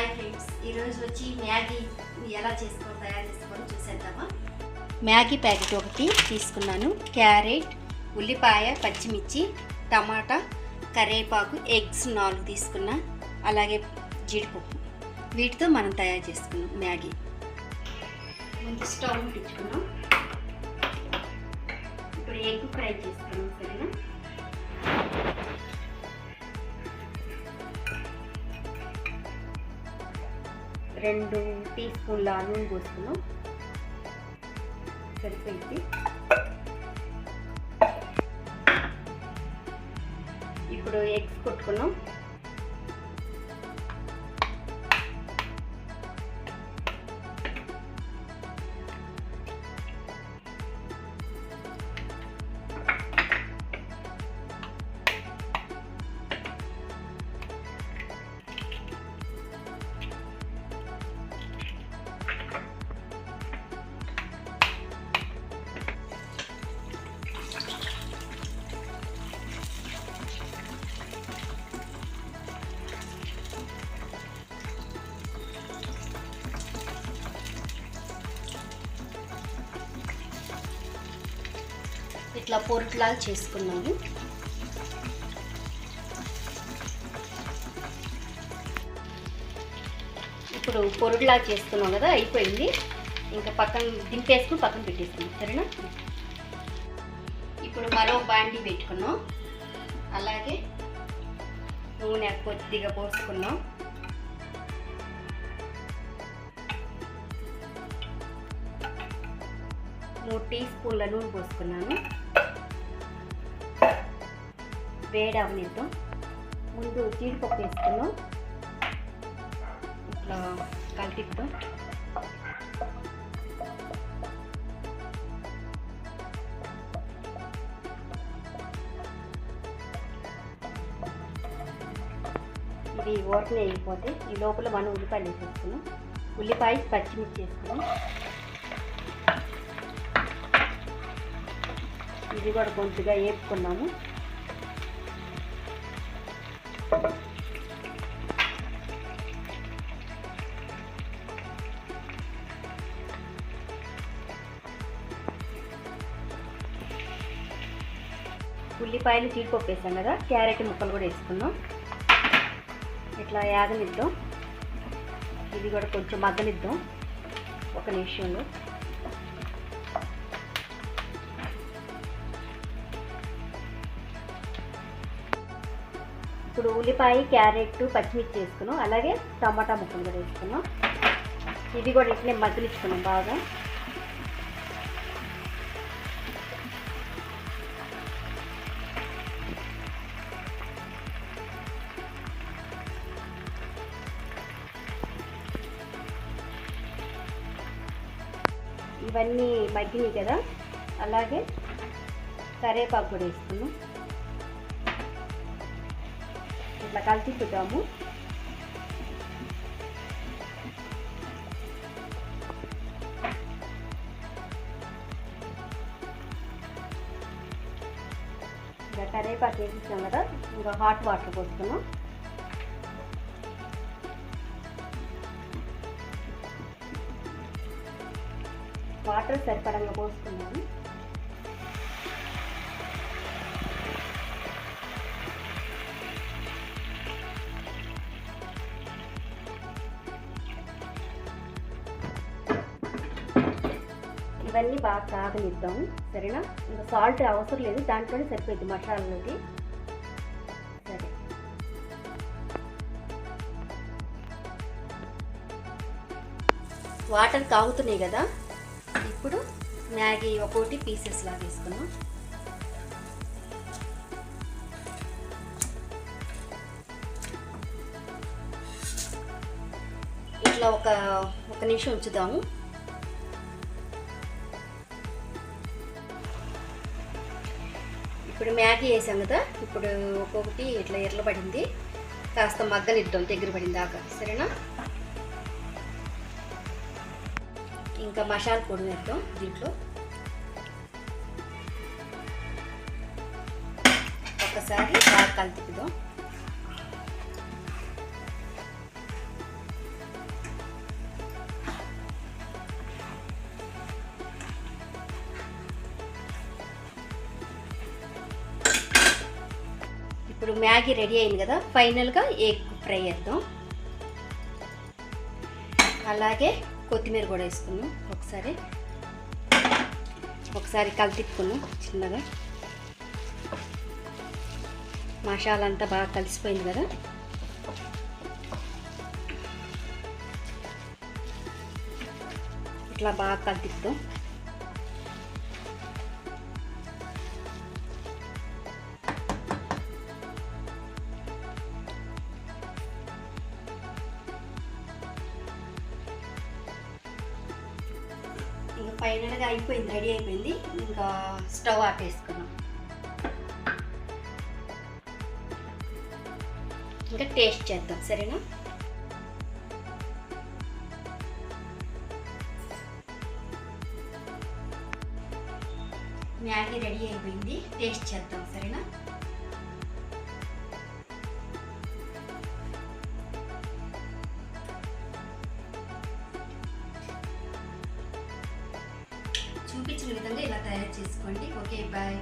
Hi friends ఈరోజు వచ్చి Maggi ఎలా చేసుకో తయారు చేసుకోవాలో చూసేద్దామా? మ్యాగీ ప్యాకెట్ ఒకటి తీసుకున్నాను. క్యారెట్ ఉల్లిపాయ పచ్చిమిర్చి టమాటా కరివేపాకు ఎగ్స్ నాలుగు తీసుకున్నా. అలాగే జీడిపప్పు. వీటితో మనం తయారు చేసుకున్నాం మ్యాగీ. ముందు స్టవ్ ముట్టించుకున్నాం ఇప్పుడు ఎగ్ ఫ్రై చేసుకున్నాం సరేనా? రెండు టీ స్పూన్ల నూనె పోసుకున్నాం. సరిపోయింది. ఇప్పుడు ఎగ్స్ కొట్టుకున్నాం. ఇట్లా పొరుట్లాగా చేసుకున్నాము. ఇప్పుడు పొరుడులా చేసుకున్నాం కదా అయిపోయింది. ఇంకా పక్కన దింపేసుకుని పక్కన పెట్టేసుకున్నాం సరేనా? ఇప్పుడు మరో బాండీ పెట్టుకున్నాం. అలాగే నూనె కొద్దిగా పోసుకున్నాం. మూడు టీ స్పూన్ల నూనె పోసుకున్నాను. వేడి అవనిద్దాం ముందు జీడిపప్పు వేసుకున్నాం ఇట్లా కలిపిద్దాం. ఇది ఓరకనే వేయకపోతే ఈ లోపల మనం ఉల్లిపాయలు వేసేసుకున్నాం ఉల్లిపాయ పచ్చిమిర్చి వేసుకున్నాం ఇది కూడా కొంచెంగా వేపుకున్నాము ఉల్లిపాయలు జీడిపప్పు వేసాం కదా క్యారెట్ ముక్కలు కూడా వేసుకున్నాం ఇట్లా యాగనిద్దాం. ఇది కూడా కొంచెం మగ్గనిద్దాం. ఒక నిమిషంలో. ఇప్పుడు ఉల్లిపాయ క్యారెట్ పచ్చిమిర్చి వేసుకున్నాం. అలాగే టమాటా ముక్కలు కూడా వేసుకున్నాం. ఇది కూడా ఇట్లే మగ్గిలించుకున్నాం బాగా. ఇవన్నీ మగ్గినాయి కదా? అలాగే కరేపాకు కూడా వేసుకున్నాం ఇట్లా కలిపిద్దాము. ఇంకా కరేపాకు వేసిస్తాం కదా? ఇంకా హాట్ వాటర్ పోసుకున్నాం వాటర్ సరిపడంగా పోసుకున్నాను ఇవన్నీ బాగా కాగనిద్దాం సరేనా? ఇంకా సాల్ట్ అవసరం లేదు దాంట్లోనే సరిపోద్ది మసాలాలోకి. సరే. వాటర్ కాగుతున్నాయి కదా? ఇప్పుడు మ్యాగీ ఒక్కోటి పీసెస్ లాగా వేసుకున్నాం ఇట్లా ఒక ఒక నిమిషం ఉంచుదాము. ఇప్పుడు మ్యాగీ వేసాం కదా ఇప్పుడు ఒక్కొక్కటి ఇట్లా ఎర్రబడింది. కాస్త మగ్గనిద్దాం దగ్గర పడిన దాకా సరేనా? ఇంకా మసాలా పొడి వేద్దాం దీంట్లో. ఒకసారి బాగా కలిపిద్దాం ఇప్పుడు మ్యాగీ రెడీ అయింది కదా ఫైనల్గా ఎగ్ ఫ్రై వేద్దాం. అలాగే కొత్తిమీర కూడా వేసుకున్నాం ఒకసారి ఒకసారి కలిపిక్కున్నాం చిన్నగా. మసాలా అంతా బాగా కలిసిపోయింది కదా. ఇట్లా బాగా కలిపిద్దాం ఫైనల్గా అయిపోయింది రెడీ అయిపోయింది. ఇంకా స్టవ్ ఆపేసుకున్నాం ఇంకా టేస్ట్ చేద్దాం సరేనా? మ్యాగీ రెడీ అయిపోయింది టేస్ట్ చేద్దాం సరేనా? చూపించిన విధంగా ఇలా తయారు చేసుకోండి. Okay bye